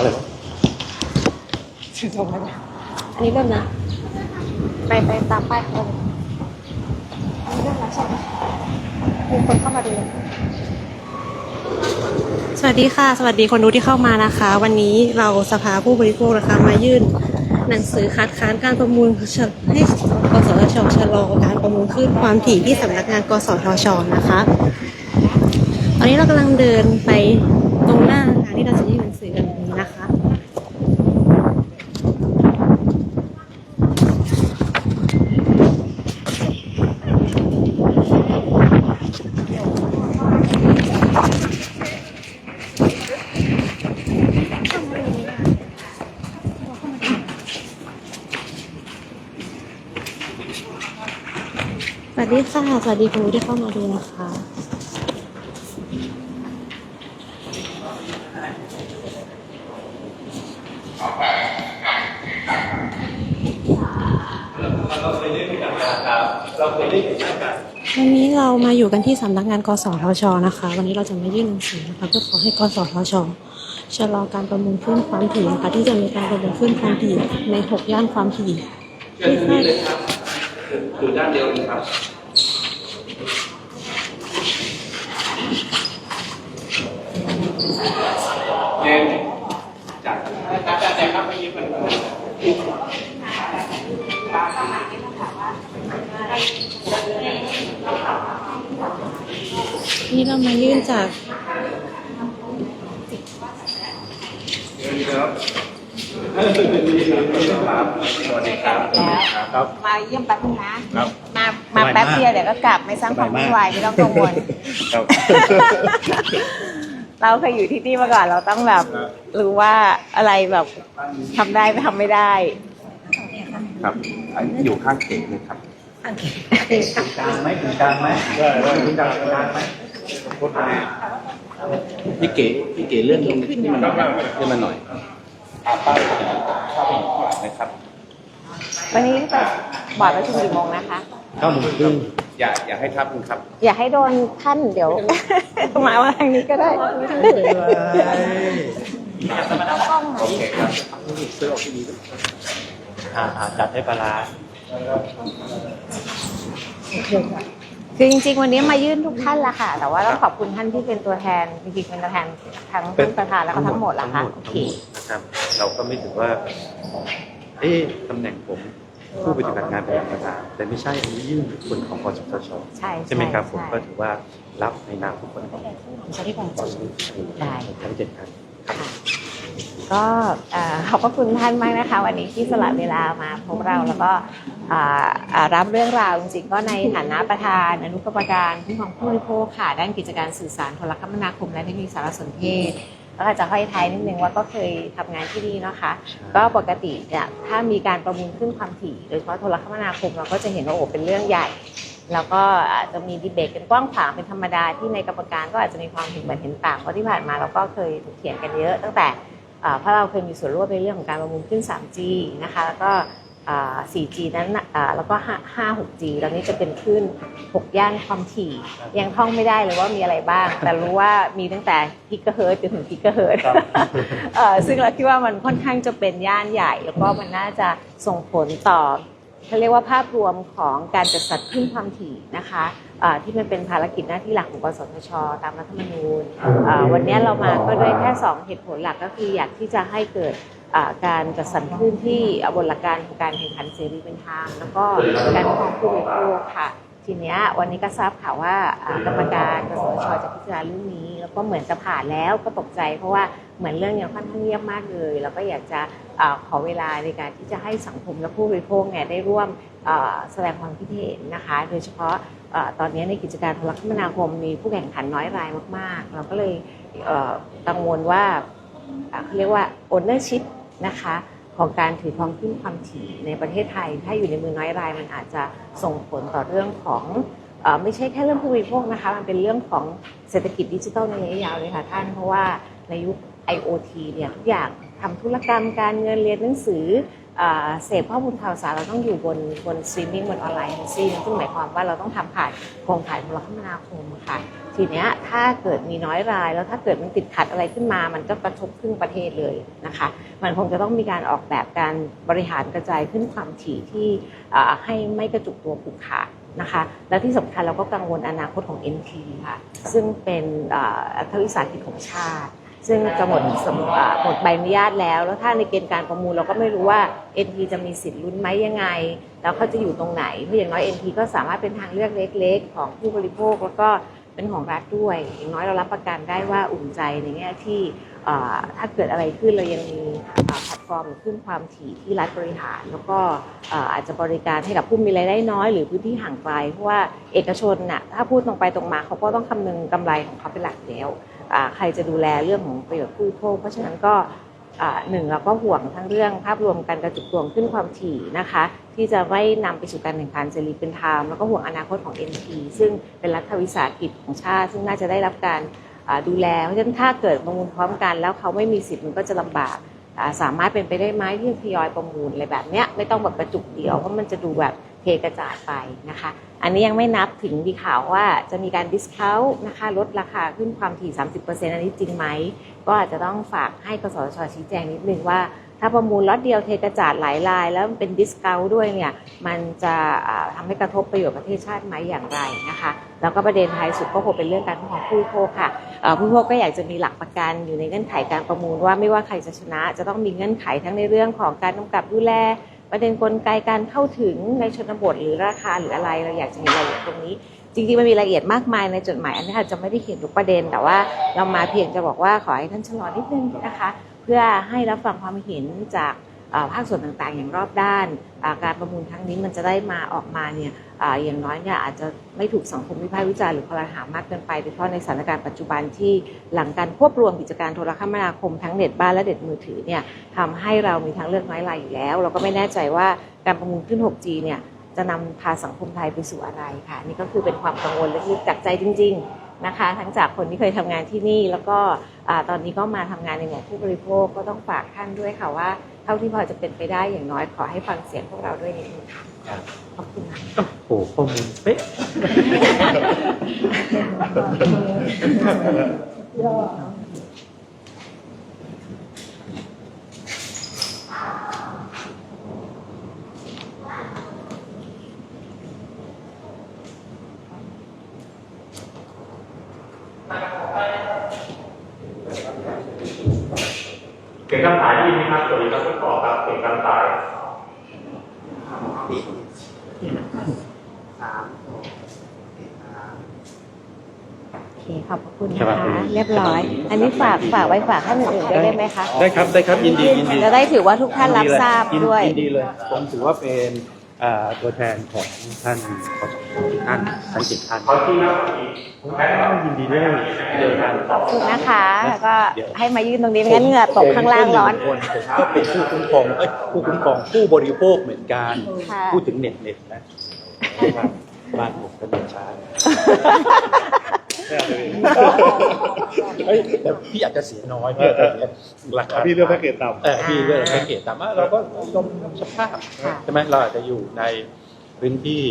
อะไรวะถึงตรงนั้นนะอันนี้เริ่มนะ ไปไปตามป้ายเขาเลยอันนี้เริ่มแล้วใช่ไหมมีคนเข้ามาดู สวัสดีค่ะ สวัสดีคนดูที่เข้ามานะคะ วันนี้เราสภาผู้บริโภคนะคะมายื่นหนังสือคัดค้านการประมูลให้กสทชชะลอการประมูลขึ้นความถี่ที่สำนักงานกสทชนะคะ ตอนนี้เรากำลังเดินไปตรงหน้าทางที่เราจะยื่นหนังสือกันนี้นะคะ สวัส ดีค่ะสวัสดีคุณที่เข้ามาดูนะคะวันนี้เรามาอยู่กันที่สำนักงานกสทชนะคะ วันนี้เราจะมายื่นหนังสือนะคะเพื่อขอให้กสทชชะลอการประมูลขึ้นความถี่นะคะที่จะมีการประมูลขึ้นความถี่ในหกย่านความถี่เชิญตรงนี้เลยครับอยู่ด้านเดียวเองครับ เจนจัดจัดจัดจัดครับไปยืมกันนี่เรามายื่นจากเชิญครับสวัสดีครับสวัสดีครับครับมาเยี่ยมแป๊บนึงนะครับ มามาแป๊บเดียวเดี๋ยวก็กลับไม่สร้างความวุ่นวายไม่ต้องกังวลครับ เราเคยอยู่ที่นี่มาก่อนเราต้องแบบรู้ว่าอะไรแบบทำได้ไม่ทำไม่ได้ ครับอันนี้อยู่ข้างเก๋เลยครับ กลางไหมถึงกลางไหมได้ได้ถึงกลางกลางไหมพี่เก๋พี่เก๋เลื่อนลงที่มันเลื่อนมาหน่อยอาป้ายเข้าไปอยู่ข้างหลังนะครับวันนี้เปิดบอร์ดประชุมกี่โมงนะคะเข้ามุมครึ่ง อย่าอย่าให้ทับคุณครับ อย่าให้โดนท่านเดี๋ยว มาว่าทางนี้ก็ได้ โอเคครับซื้อออกที่นี้อ่าอ่าจัดให้ปลาร้า คือจริงๆ วันนี้มายื่นทุกท่านละค่ะ แต่ว่าต้องขอบคุณท่านที่เป็นตัวแทนจริงๆเป็นตัวแทนทั้งท่านประธานแล้วก็ทั้งหมดละค่ะโอเคนะครับ เราก็ไม่ถือว่า เอ๊ะตำแหน่งผม ผู้ปฏิบัติงานเป็นประธานแต่ไม่ใช่อันนี้ยื่นคนของกสทชใช่ใช่ไหมครับผมใช่ก็ถือว่ารับในนามทุกคนของใช่ที่ผมกสทชได้ทั้งเจ็ดท่านค่ะก็เอ่อขอบพระคุณท่านมากนะคะ วันนี้ที่สละเวลามาพบเราแล้วก็อ่าอ่ารับเรื่องราวจริงๆก็ในฐานะประธานอนุกรรมการผู้ของผู้บริโภคค่ะด้านกิจการสื่อสารโทรคมนาคม และเทคโนโลยีสารสนเทศ แล้วก็จะห้อยท้ายนิดนึงว่าก็เคยทำงานที่นี่เนาะคะ ก็ปกติเนี่ยถ้ามีการประมูลขึ้นความถี่โดยเฉพาะโทรคมนาคมเราก็จะเห็นว่าโอ้เป็นเรื่องใหญ่ แล้วก็อาจจะมีดีเบตกันกว้างขวางเป็นธรรมดาที่ในกรรมการก็อาจจะมีความเห็นเหมือนเห็นต่างเพราะที่ผ่านมาเราก็เคยถกเถียงกันเยอะ ตั้งแต่อ่าเพราะเราเคยมีส่วนร่วมในเรื่องของการประมูลขึ้น 3G นะคะแล้วก็อ่า 4G นั้นน่ะอ่าแล้วก็ 5 6G ตอนนี้จะเป็นขึ้น6 ย่านความถี่ ยังท่องไม่ได้เลยว่ามีอะไรบ้าง แต่รู้ว่ามีตั้งแต่กิกะเฮิร์ตจนถึงกิกะเฮิร์ตเอ่อซึ่งเราคิดว่ามันค่อนข้างจะเป็นย่านใหญ่ แล้วก็มันน่าจะส่งผลต่อเขาเรียกว่าภาพรวมของการจัดสรรคลื่นความถี่นะคะเอ่อที่มันเป็นภารกิจหน้าที่หลักของกสทช ตามรัฐธรรมนูญเอ่อวันนี้เรามาก็ด้วยแค่ 2 เหตุผลหลักก็คืออยากที่จะให้เกิดอ่า การจัดสรรคลื่นที่บนหลักการของการแข่งขันเสรีเป็นธรรมแล้วก็การคุ้มครองผู้บริโภคค่ะ ทีเนี้ยวันนี้ก็ทราบข่าวว่ากรรมการกสชจะพิจารณาเรื่องนี้ แล้วก็เหมือนจะผ่านแล้วก็ตกใจเพราะว่าเหมือนเรื่องยังค่อนข้างเงียบมากเลย แล้วก็อยากจะอาขอเวลาในการที่จะให้สังคมและผู้บริโภคเนี่ยได้ร่วมแสดงความคิดเห็นนะคะ โดยเฉพาะอาตอนนี้ในกิจการโทรคมนาคมมีผู้แข่งขันน้อยรายมาก ๆ เราก็เลยกังวลว่าอ่าเขาเรียกว่า ownership นะคะ ของการถือครองขึ้นความถี่ในประเทศไทย ถ้าอยู่ในมือน้อยรายมันอาจจะส่งผลต่อเรื่องของอไม่ใช่แค่เรื่องผู้บริโภคนะคะ มันเป็นเรื่องของเศรษฐกิจดิจิทัลในระยะยาวเลยค่ะท่าน เพราะว่าในยุค IoT เนี่ยทุกอย่างทำธุรกรรมการเงินเรียนหนังสือเสพข้อมูลข่าวสารเราต้องอยู่บนบนสตรีมมิ่งบนออนไลน์ทั้งสิ้นซึ่งหมายความว่าเราต้องทำผ่านโครงข่ายโทรคมนาคมค่ะ ทีเนี้ยถ้าเกิดมีน้อยราย แล้วถ้าเกิดมันติดขัดอะไรขึ้นมา มันก็กระทบครึ่งประเทศเลยนะคะ มันคงจะต้องมีการออกแบบการบริหารกระจายขึ้นความถี่ที่ให้ไม่กระจุกตัวผูกขาดนะคะ และที่สำคัญเราก็กังวลอนาคตของ NT ค่ะ ซึ่งเป็นเอ่อรัฐวิสาหกิจของชาติ ซึ่งจะหมดสำอ่าหมดใบอนุญาตแล้ว แล้วถ้าในเกณฑ์การประมูลเราก็ไม่รู้ว่า NT จะมีสิทธิ์ลุ้นไหมยังไง แล้วเขาจะอยู่ตรงไหน เพราะอย่างน้อย NT ก็สามารถเป็นทางเลือกเล็ก ๆ ของผู้บริโภคแล้วก็ เป็นของรัฐด้วย อย่างน้อยเรารับประกันได้ว่าอุ่นใจในแง่ที่ถ้าเกิดอะไรขึ้นเรายังมีแพลตฟอร์มขึ้นความถี่ที่รัฐบริหาร แล้วก็อาจจะบริการให้กับผู้มีรายได้น้อยหรือพื้นที่ห่างไกล เพราะว่าเอกชนน่ะถ้าพูดตรงไปตรงมาเขาก็ต้องคำนึงกำไรของเขาเป็นหลักแล้วใครจะดูแลเรื่องของประโยชน์ผู้บริโภคเพราะฉะนั้นก็หนึ่งเราก็ห่วงทั้งเรื่องภาพรวมการกระจุกตัวขึ้นความถี่นะคะ ที่จะไม่นำไปสู่การแข่งขันเสรีเป็นธรรมแล้วก็ห่วงอนาคตของ NP ซึ่งเป็นรัฐวิสาหกิจของชาติ ซึ่งน่าจะได้รับการดูแล เพราะฉะนั้นถ้าเกิดประมูลพร้อมกัน แล้วเขาไม่มีสิทธิ์มันก็จะลำบากสามารถเป็นไปได้ไหมที่ทยอยประมูลอะไรแบบเนี้ยไม่ต้องแบบกระจุเดียวเพราะมันจะดูแบบเทกระจาดไปนะคะ อันนี้ยังไม่นับถึงมีข่าวว่าจะมีการดิสคาวนะคะลดราคาขึ้นความถี่ 30%อันนี้จริงไหม ก็อาจจะต้องฝากให้กสทชชี้แจงนิดนึงว่า ถ้าประมูลล็อตเดียวเทกระจาดหลายราย แล้วมันเป็นดิสคาวด้วยเนี่ยมันจะอ่าทำให้กระทบประโยชน์ประเทศชาติไหมอย่างไรนะคะ แล้วก็ประเด็นท้ายสุดก็คงเป็นเรื่องการคุ้มครองผู้บริโภคค่ะผู้บริโภคก็อยากจะมีหลักประกันอยู่ในเงื่อนไขการประมูลว่าไม่ว่าใครจะชนะ จะต้องมีเงื่อนไขทั้งในเรื่องของการกำกับดูแลประเด็นกลไกการเข้าถึงในชนบทหรือราคาหรืออะไรเราอยากจะมีรายละเอียดตรงนี้ จริงๆมันมีรายละเอียดมากมายในจดหมายอันนี้อาจจะไม่ได้เขียนทุกประเด็น แต่ว่าเรามาเพียงจะบอกว่าขอให้ท่านชะลอนิดนึงนะคะ เพื่อให้รับฟังความเห็นจากภาคส่วนต่างๆ อย่างรอบด้านการประมูลครั้งนี้มันจะได้มาออกมาเนี่ยออย่างน้อยเนี่ยอาจจะไม่ถูกสังคมวิพากษ์วิจารณ์หรือคอรหามากเกินไปโดยเฉพาะในสถานการณ์ปัจจุบันที่หลังการควบรวมกิจการโทรคมนาคมทั้งเน็ตบ้านและเน็ตมือถือเนี่ยทำให้เรามีทางเลือกน้อยรายอยู่แล้ว เราก็ไม่แน่ใจว่าการประมูลขึ้น 6G เนี่ยจะนำพาสังคมไทยไปสู่อะไรค่ะนี่ก็คือเป็นความกังวลลึกๆจากใจจริง ๆ นะคะ ทั้งจากคนที่เคยทำงานที่นี่ แล้วก็อ่าตอนนี้ก็มาทำงานในหมวดผู้บริโภคก็ต้องฝากท่านด้วยค่ะว่า เท่าที่พอจะเป็นไปได้อย่างน้อยขอให้ฟังเสียงพวกเราด้วยนิดนึงค่ะขอบคุณค่ะโอ้โหข้อมูลเป๊ะ เสียงคำถ่ายได้ยินไหมครับสวัสดีครับทุกคนครับเสียงคำถ่ายโอเคขอบพระคุณครันะบคะเรียบร้อย อันนี้ฝากฝากไว้ฝากท่านอื่นๆด้วยได้ไหมคะได้ครับได้ครับยินดียินดีจะได้ถือว่าทุกท่านรับทราบยินด้วย ยินดีเลยผมถือว่าเป็นอ่า ตัวแทนของท่านขอสทุกท่านทั้งสิบท่านขอที่นะขอที่ยินดีด้วยเจอกันขอบคุณนะคะแล้วก็ให้มายืนตรงนี้ไม่งั้นเหงื่อตกข้างล่างร้อนผมก็เป็นผู้คุ้มครองเอ้ยผู้คุ้มครองผู้บริโภคเหมือนกันค่ะพูดถึงเน็ตเน็ตนะบ้านผมก็เน็ตช้า เฮ้ยแต่พี่อาจจะเสียน้อยพี่อาจจะเสียราคาพี่เลือกแพ็กเกจต่ำ เออพี่เลือกแพ็กเกจแต่ว่าเราก็ยอมรับสภาพค่ะใช่ไหมเราอาจจะอยู่ในพื้นที่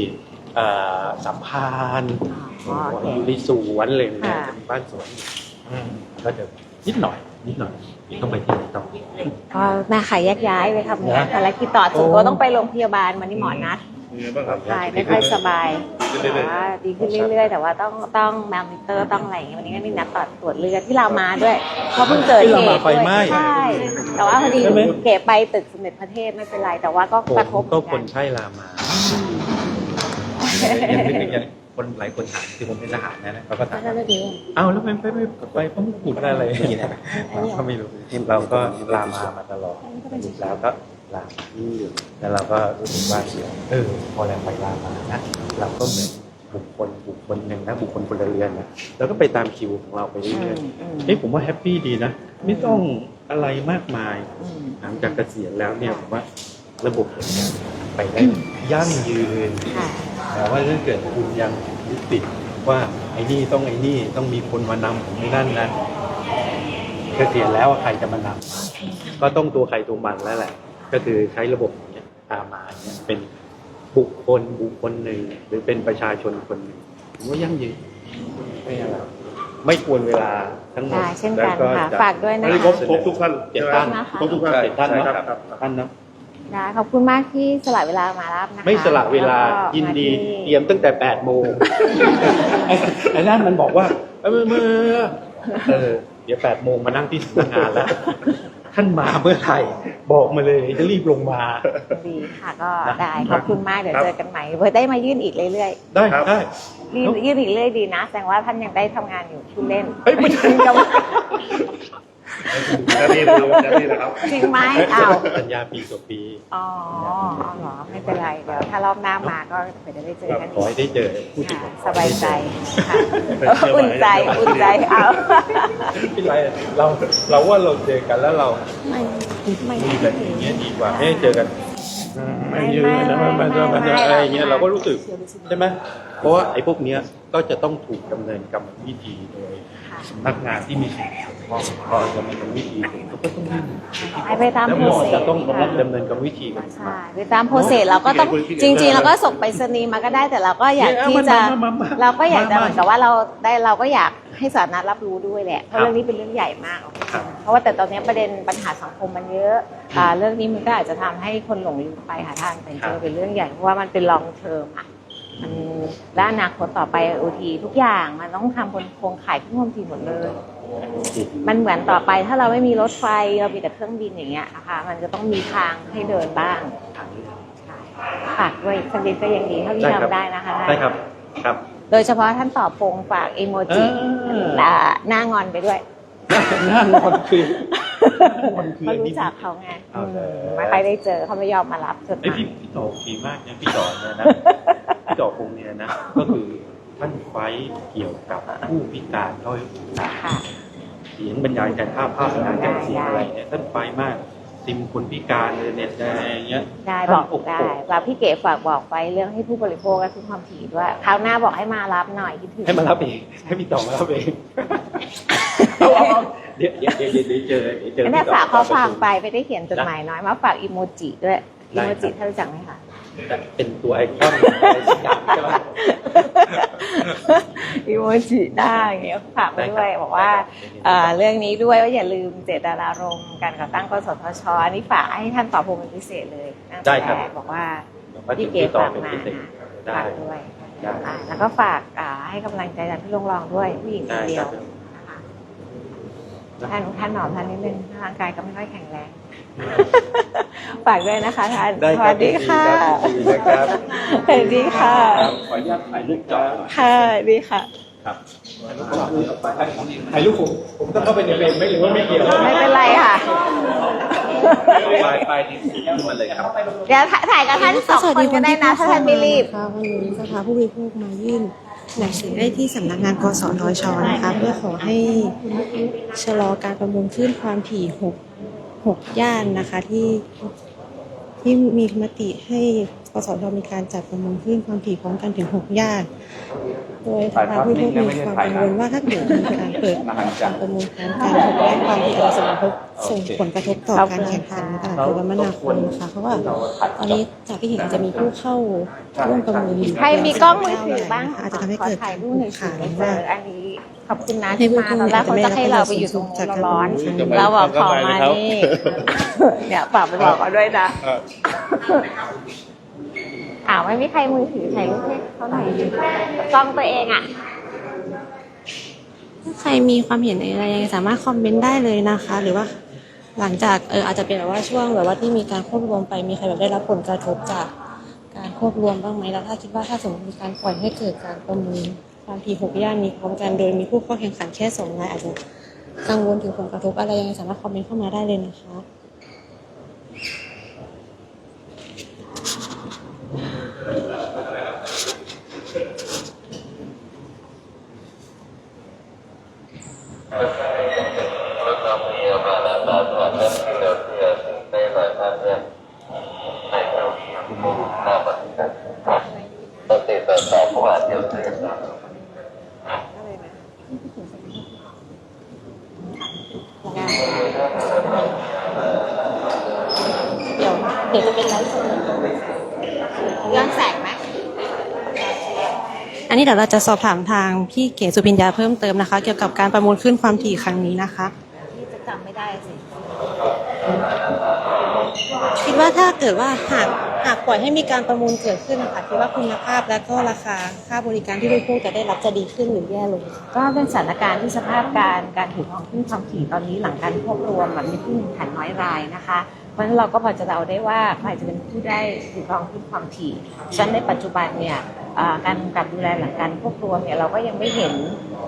เอ่อสัมพันธ์อ๋อโอเคอยู่ในสวนอะไรอย่างเงี้ยค่ะจะมีบ้านสวนก็จะนิดหน่อยนิดหน่อยอีกต้องไปที่ไหนต่อ ก็แม่ขายแยกย้ายไปทำงานนะภารกิจต่อส่วนตัวต้องไปโรงพยาบาลวันนี้หมอนัด มีไงบ้างครับใช่ไม่ค่อยสบายเรื่อยๆแต่ว่าดีขึ้นเรื่อยๆ แต่ว่าต้องต้องแมวมิเตอร์ต้องอะไรอย่างเงี้ยวันนี้ก็มีนัดตรวจตรวจเลือดที่เรามาด้วยเพราะเพิ่งเกิดเหที่เราตุมาไฟไหม้ด้วยใช่แต่ว่าพอดีใช่ไหมเก๋ไปตึกสมเด็จพระเทพไม่เป็นไรแต่ว่าก็ผมกระทบก็เหคมือนนไข้ลามายังนึกอย่างคนหลายคนถามคือผมเป็นทหารนะนะเขาก็ถามกันว่านั่นเองเอ้าแล้วไม่ไปไม่ไปพระมงกุฎอะไรอย่างเงี้ยเขาไม่รู้เราก็ลามามาตลอดแล้วก็ ลามาแล้วเราก็รู้สึกว่าเออพอแรงไปลามานะเราก็เหมือนบุคคลบุคคลหนึ่งนะบุคคลพลเรือนนะเราก็ไปตามคิวของเราไปอืเรื่อยมอืมๆเฮ้ยผมว่าแฮปปี้ดีนะไม่ต้องอะไรมากมายอืมหลังจากเกษียณแล้วเนี่ยผมว่าระบบเหตุการณ์ไปได้ยั่งยืนค่ะแต่ว่าถ้าเกิดคุณยังยึดติดว่าไอ้นี่ต้องไอ้นี่ต้องมีคนมานำผมไม่นั่นนะเกษียณแล้วใครจะมานำก็ต้องตัวใครตัวมันแล้วแหละ ก็คือใช้ระบบอย่างเนี้ยตามมาเนี่ยเป็นบุคคลบุคคลหนึ่งหรือเป็นประชาชนคนหนึ่งผมว่ายั่งยืนไม่อะไรไม่ควรเวลาทั้งหมดได้เช่นกันแล้วค่ะจะฝากด้วยนะอันนี้คะครบครบทุกท่านเจ็ดท่านนะคะครบทุกท่านใช่ท่านใช่เนาะครับครับท่านเนาะได้ขอบคุณมากที่สละเวลามารับนะคะไม่สละเวลาแก็ยินดีมาที่เตรียมตั้งแต่แปดโมงไอ้ไอ้นั่นมันบอกว่าเออเมื่อเออเดี๋ยวแปดโมงมานั่งที่สำนักงานแล้ว ท่านมาเมื่อไหร่บอกมาเลยจะรีบลงมา ดีค่ะก็นะได้ขอบคุณมากเดี๋ยวครับเจอกันใหม่เพื่อได้มายื่นอีกเรื่อยได้ครับได้ๆยื่นยื่นอีกเรื่อยดีนะ แสดงว่าท่านยังได้ทำงานอยู่ผู้เล่นเฮ้ยไม่ใช่ จริงแค่นี้นะครับแค่นี้นะครับจริงไหมอ้าวสัญญาปีต่อปีอ๋อเอาเหรอไม่เป็นไรเดี๋ยวถ้ารอบหน้ามาก็เผื่อจะได้เจอกันขออีให้กได้เจอพูดถึงค่ะสบายใจค่ะอุ่นใจอุ่นใจเอาไม่เป็นไรเราเราว่าเราเจอกันแล้วเราไม่ไม่มีแบบอย่างเงี้ยดีกว่าไม่ให้เจอกันไม่ยืนนะไม่มันไม่มันมันไม่อะไรอย่างเงี้ยไม่เราก็รู้สึกใช่ไหมเพราะว่าไอ้พวกเนี้ยก็จะต้องถูกดำเนินกรรมวิธีโดยค่ะสำ นักงานที่มีส่วนเกี่ยวข้องพอดำเนินกรรมวิธีเขาก็ต้องยื่นให้ไปตามแล้วโปหรมอเซสจะต้องค่ะดำเนินกรรมวิธีกันใช่ไปตามโปรเซสเราก็ต้องพี่เก๋จริงพี่ๆเก๋เราก็ส่งไปสนีย์มาก็ได้แต่เราก็อยากเนี่ยที่มันจะมามามาเราก็อยากจะมามาเหมือนกับว่าเราได้เราก็อยากให้สาธารณะรับรู้ด้วยแหละเพราะครับเรื่องนี้เป็นเรื่องใหญ่มาก ครับ เพราะว่าแต่ตอนนี้ประเด็นปัญหาสังคมมันเยอะอ่าเรื่องนี้มันก็อาจจะทำให้คนหลงลืมไปหาทางแต่จริงๆเป็นเรื่องใหญ่เพราะว่ามันเป็น long term อะ มันและอนาคตต่อไปโอทีทุกอย่างมันต้องทำบนโครงข่ายเครื่องมือทีหมดเลย มันเหมือนต่อไปถ้าเราไม่มีรถไฟเรามีแต่เครื่องบินอย่างเงี้ยนะคะมันจะต้องมีทางให้เดินบ้างฝากด้วยสักนิดก็ยังดีเท่าที่ได้ครับทำได้นะคะได้ครับครับ โดยเฉพาะท่านตอบพงฝากอีโมจิเอออ่าหน้างอนไปด้วย หน้านอนคือ มันคือเขาอันนี้รู้จักเขาไงเอาเถอะอืมไม่ค่อยได้เจอเขาไม่ยอมมารับจดหไอ้ยมายพี่พี่ต่อดีมากนะพี่ต่อเนี่ยนะ พี่ต่อคงเนี่ยนะ ก็คือท่านไฟท์เกี่ยวกับผู้พิการด้อยโอกาสค่ะเสียงบรรยายการภาพภาพบรรยายการเสียงอะไรเนี่ยท่านไฟท์มากซิมคนพิการเลยเนี่ยอะไรอย่างเงี้ย ได้บท่าอนกโอ้โหได้แล้วพี่เก๋ฝากบอกไปเรื่องให้ผู้บริโภคและทุกความถี่ด้วยคราวหน้าบอกให้มารับหน่อยคิดถึง ให้มารับเองให้พี่ต่อมารับเอง เอาเอาเอาเดี๋ยวเดี๋ยวเดี๋ยวเดี๋ยวเจอเดี๋ยวเจออันนี้พี่ต่อฝากข้อความประชุมไปไม่ได้เขียนจดหมายน้อยมาฝากอีโมจิด้วยได้อีครับโมจิท่านรู้จักไหมคะเป็นตัวไอคอนอะไรสักอย่างใช่ไหมอีโมจิได้อย่างเงี้ยฝากไปด้วยได้ครับบอกว่าได้ครับเอ่อเรื่องนี้ด้วยว่าอย่าลืมเจตนารมณ์การก่อตั้งกสทชอันนี้ฝากให้ท่านตอบผมเป็นพิเศษเลยตั้งได้แต่ครับแรกบอกว่าบอกว่าพี่ถึงเก๋พี่ต่อฝากเป็นมาพิเศษได้ฝากด้วยได้อ่าแล้วก็ฝากอ่าให้กำลังใจอาจารย์พี่ลงรองด้วยผู้หญิงคนเดียว ได้ครับ นะคะ ท่านท่านหนอมท่านนิดนึงร่างกายก็ไม่ค่อยแข็งแรงฝากด้วยนะคะท่านได้สครับวัสดีค่ะยินดีนะครับ สวัสดีค่ะขออนุญาตถ่ายรูปจอค่ะสวัสดีค่ะ ครับถ่ายรูปผมผมต้องเข้าไปในเฟรมไหม่หรือว่าไม่เกี่ยวไม่เป็นไรค่ะไปไปที่ขึ้นมาเลยครับ เดี๋ยวถ่ายกับท่านสองคนก็ได้นะถ้าท่านไม่รีบ ค่ะวันนี้สภาผู้บริโภคมายื่น หนังสือได้ที่สำนักงานกสทชนะคะเพื่อขอให้ชะลอการประมูลขึ้นความถี่หกหกย่านนะคะที่ที่มีมติให้ สทมีการจัดประมูลขึ้นความถี่พร้อมกันถึงหกย่าน โดยสภาผู้บริโภคมีความกังวลว่าถ้าเกิดมีการเปิดการประมูลพร้อมกันหกย่านความถี่อาจจะส่งผลกระทบส่งผลกระทบต่อการแข่งขันในตลาดโทรคมนาคมค่ะเพราะว่าตอนนี้จากที่เห็นอาจจะมีผู้เข้าร่วมประมูลอยู่ใครมีกล้องมือถือบ้างอาจจะทำให้ขอเกิดถ่ายรูปหน่อยสิขาดไม่เจว่าออันนี้ขอบคุณนะให้ที่ผู้มาตอนแรกเขาจะให้เราไปอยู่ตรงนู้นเราร้อนจะไม่เราได้บอกขอมานี่เนี่ยฝากไปบอกเขาด้วยนะ อ้าไม่มีใครมือถือถ่ายรูปให้เขาหน่อยกล้องตัวเองอะ ถ้าใครมีความเห็นอะไรยังไงสามารถคอมเมนต์ได้เลยนะคะ หรือว่าหลังจากเอออาจจะเป็นแบบว่าช่วงแบบว่าที่มีการควบรวมไปมีใครแบบได้รับผลกระทบจากการควบรวมบ้างไหมแล้วถ้าคิดว่าถ้าสมมติมีการปล่อยให้เกิดการประมูลความถี่หกย่านนี้พร้อมกันโดยมีผู้เข้าแข่งขันแค่สองรายอาจจะกังวลถึงผลกระทบอะไรยังไงสามารถคอมเมนต์เข้ามาได้เลยนะคะ เดี๋ยวดี๋ยวจะเป็นไลฟ์สดย้อนแสงไหมอันนี้เดี๋ยวเราจะสอบถามทางพี่เก๋สุพิญญาเพิ่มเติมนะคะ เกี่ยวกับการประมูลขึ้นความถี่ครั้งนี้นะคะพี่จะจำไม่ได้สิคิดว่าถ้าเกิดว่าหาก หากปล่อยให้มีการประมูลเกิดขึ้นนะคะคิดว่าคุณภาพและก็ราคาค่าบริการที่ผู้บริโภคจะได้รับจะดีขึ้นหรือแย่ลงก็เป็นสถานการณ์ที่สภาพการการถือครองขึ้นความถี่ตอนนี้หลังการควบรวมแบบมีผู้แข่งขันน้อยรายนะคะ เพราะฉะนั้นเราก็พอจะเดาได้ว่าใครจะเป็นผู้ได้ถือครองขึ้นความถี่ฉันในปัจจุบันเนี่ยการกำกับดูแลหลังการควบรวมเนี่ยเราก็ยังไม่เห็น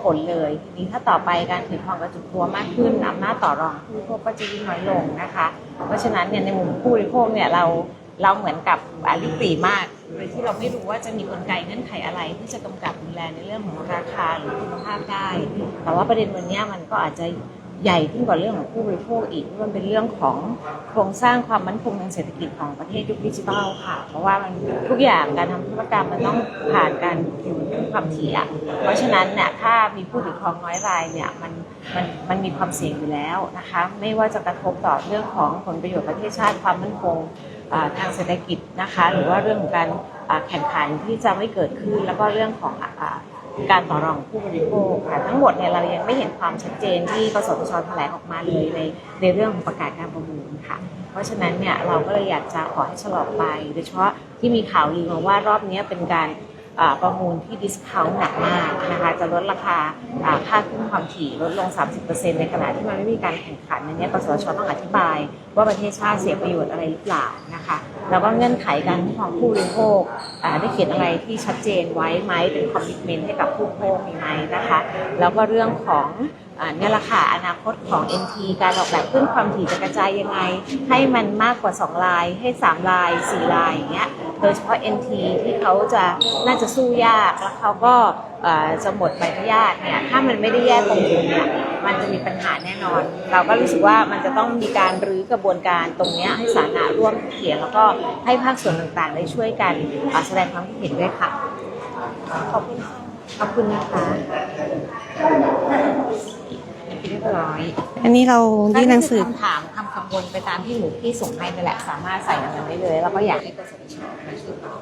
ผลเลยทีนี้ถ้าต่อไปการถือครองกระจุกตัวมากขึ้นอำนาจต่อรองผู้บริโภคก็จะยิ่งน้อยลงนะคะ เพราะฉะนั้นเนี่ยในมุมผู้บริโภคเนี่ยเรา เราเหมือนกับอาลิปรีมากโดยที่เราไม่รู้ว่าจะมีกลไกเงื่อนไขอะไรที่จะกำกับดูแลในเรื่องของราคาหรือคุณภาพได้ แต่ว่าประเด็นวันนี้มันก็อาจจะใหญ่ขึ้นกว่าเรื่องของผู้บริโภคอีกเพรามันเป็นเรื่องของโครงสร้างความมั่นคงทางเศรษฐกิจของประเทศยุคดิจิทัลค่ะ เพราะว่ามันทุกอย่างการทำธุรกรรมมันต้องผ่านการอยู่ขึ้นความถี่อะเพราะฉะนั้นเนี่ยถ้ามีผู้ถือครองน้อยรายเนี่ยมันมันมันมีความเสี่ยงอยู่แล้วนะคะ ไม่ว่าจะกระทบต่อเรื่องของผลประโยชน์ประเทศชาติความมั่นคง ทางเศรษฐกิจนะคะหรือว่าเรื่องของการแข่งขันที่จะไม่เกิดขึ้น แล้วก็เรื่องของอการต่อรองผู้บริโภคค่ะทั้งหมดเนี่ยเรายังไม่เห็นความชัดเจนที่กสทชแถลงออกมาเลยในในเรื่องของประกาศการประมูลค่ะ เพราะฉะนั้นเนี่ยเราก็เลยอยากจะขอให้ชะลอไป โดยเฉพาะที่มีข่าวลือมาว่ารอบนี้เป็นการ ประมูลที่ดิสคาวหนักมากนะคะจะลดราคาอ่าค่าขึ้นความถี่ลดลง 30%ในขณะที่มันไม่มีการแข่งขันอันนี้กสทชต้องอธิบาย ว่าประเทศชาติเสียประโยชน์อะไรหรือเปล่านะคะแล้วก็เงื่อนไขการคุ้มครองผู้บริโภคได้เขียนอะไรที่ชัดเจนไว้ไหมเป็นคอมมิชเมนต์ให้กับผู้บริโภคมีไหมนะคะแล้วก็เรื่องของเนี่ยแหละค่ะอนาคตของ NT การออกแบบขึ้นความถี่จะกระจายยังไง ให้มันมากกว่า 2 ลายให้ 3 ลาย 4 ลายอย่างเงี้ย โดยเฉพาะ NT ที่เขาจะน่าจะสู้ยากแล้วเขาก็เอ่อจะหมดใบอนุญาตเนี่ยถ้ามันไม่ได้แยกตรงจุดเนี่ยมันจะมีปัญหาแน่นอน เราก็รู้สึกว่ามันจะต้องมีการรื้อกระบวนการตรงเนี้ยให้สาธารณะร่วมเขียนแล้วก็ให้ภาคส่วนต่างๆ ได้ช่วยกันเอ่อแสดงความคิดเห็นด้วยค่ะ ขอบคุณค่ะขอบคุณนะคะเรีย บร้อยอันนี้เรายื่นหนังสือคำถามคำกังวลไปตามที่หนูพี่ส่งให้นั่นแหละสามารถใส่ในนั้นได้เลย แล้วก็อยากให้กสทชมาช่วยตอบ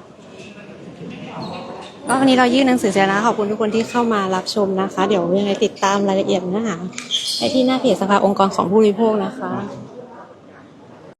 ก็วันนี้เรายื่นหนังสือเสร็จแล้วขอบคุณทุกคนที่เข้ามารับชมนะคะ เดี๋ยวยังไงติดตามรายละเอียดเนื้อหาได้ที่หน้าเพจสภาองค์กรของผู้บริโภคนะคะ